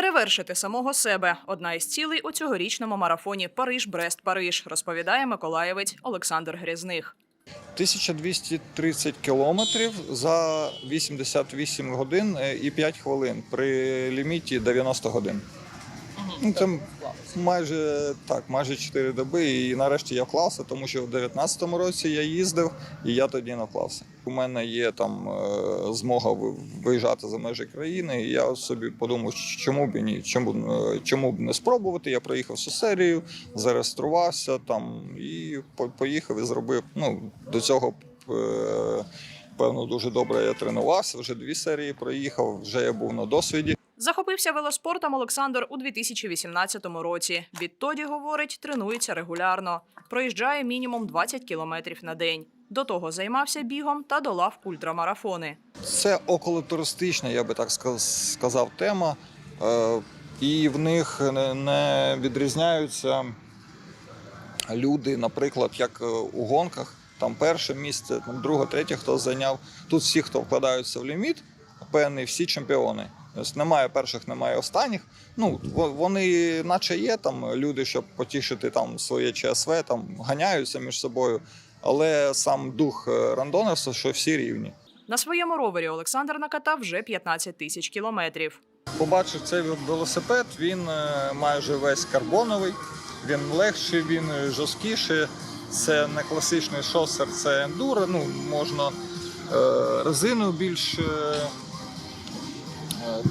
Перевершити самого себе одна із цілей у цьогорічному марафоні Париж-Брест-Париж, розповідає миколаєвець Олександр Грізних. 1230 кілометрів за 88 годин е, і 5 хвилин при ліміті 90 годин. Ну, це майже так, майже 4 доби. І нарешті я вклався, тому що в 19-му році я їздив і я тоді не вклався. У мене є там е, змога ви- виїжджати за межі країни. І я собі подумав, чому б ні, чому, е, чому б не спробувати. Я проїхав всю серію, зареєструвався там і по- поїхав і зробив. Ну, до цього е, певно дуже добре я тренувався. Вже дві серії проїхав, вже я був на досвіді. Захопився велоспортом Олександр у 2018 році. Відтоді, говорить, тренується регулярно. Проїжджає мінімум 20 кілометрів на день. До того займався бігом та долав ультрамарафони. Це околотуристична, я би так сказав, тема. Е, І в них не- відрізняються люди, наприклад, як е, у гонках. Там перше місце, там друге, третє, хто зайняв. Тут всі, хто вкладаються в ліміт, певний, всі чемпіони. Тобто немає перших, немає останніх. Ну, вони, наче є там люди, щоб потішити там своє ЧСВ, там ганяються між собою. Але сам дух е, рандонерства, що всі рівні. На своєму ровері Олександр накатав вже 15 тисяч кілометрів. Побачив цей велосипед, він е, майже весь карбоновий, він легший, він жорсткіший. Це не класичний шосер, це ендуро. Ну, можна е, резину більш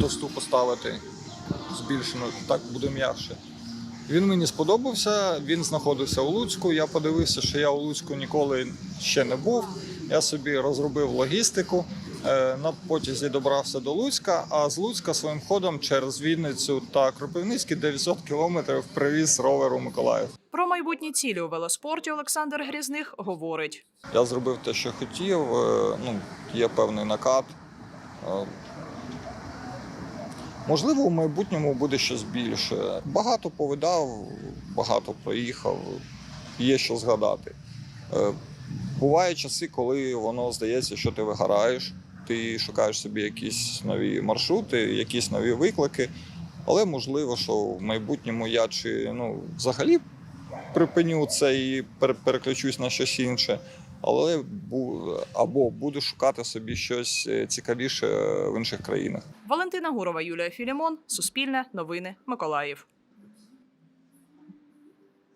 товсту поставити, збільшену, так буде м'якше. Він мені сподобався, він знаходився у Луцьку. Я подивився, що я у Луцьку ніколи ще не був. Я собі розробив логістику. Е, На потязі добрався до Луцька, а з Луцька своїм ходом через Вінницю та Кропивницький 900 кілометрів привіз ровер у Миколаїв. Про майбутні цілі у велоспорті Олександр Грізних говорить. Я зробив те, що хотів. е, Ну, є певний накат. Можливо, у майбутньому буде щось більше. Багато повидав, багато проїхав, є що згадати. Е, Бувають часи, коли воно здається, що ти вигораєш, ти шукаєш собі якісь нові маршрути, якісь нові виклики. Але можливо, що в майбутньому я чи ну, взагалі припиню це і переключусь на щось інше. Але бу- або буду шукати собі щось е, цікавіше в інших країнах. Валентина Гурова, Юлія Філімон, Суспільне, Новини, Миколаїв.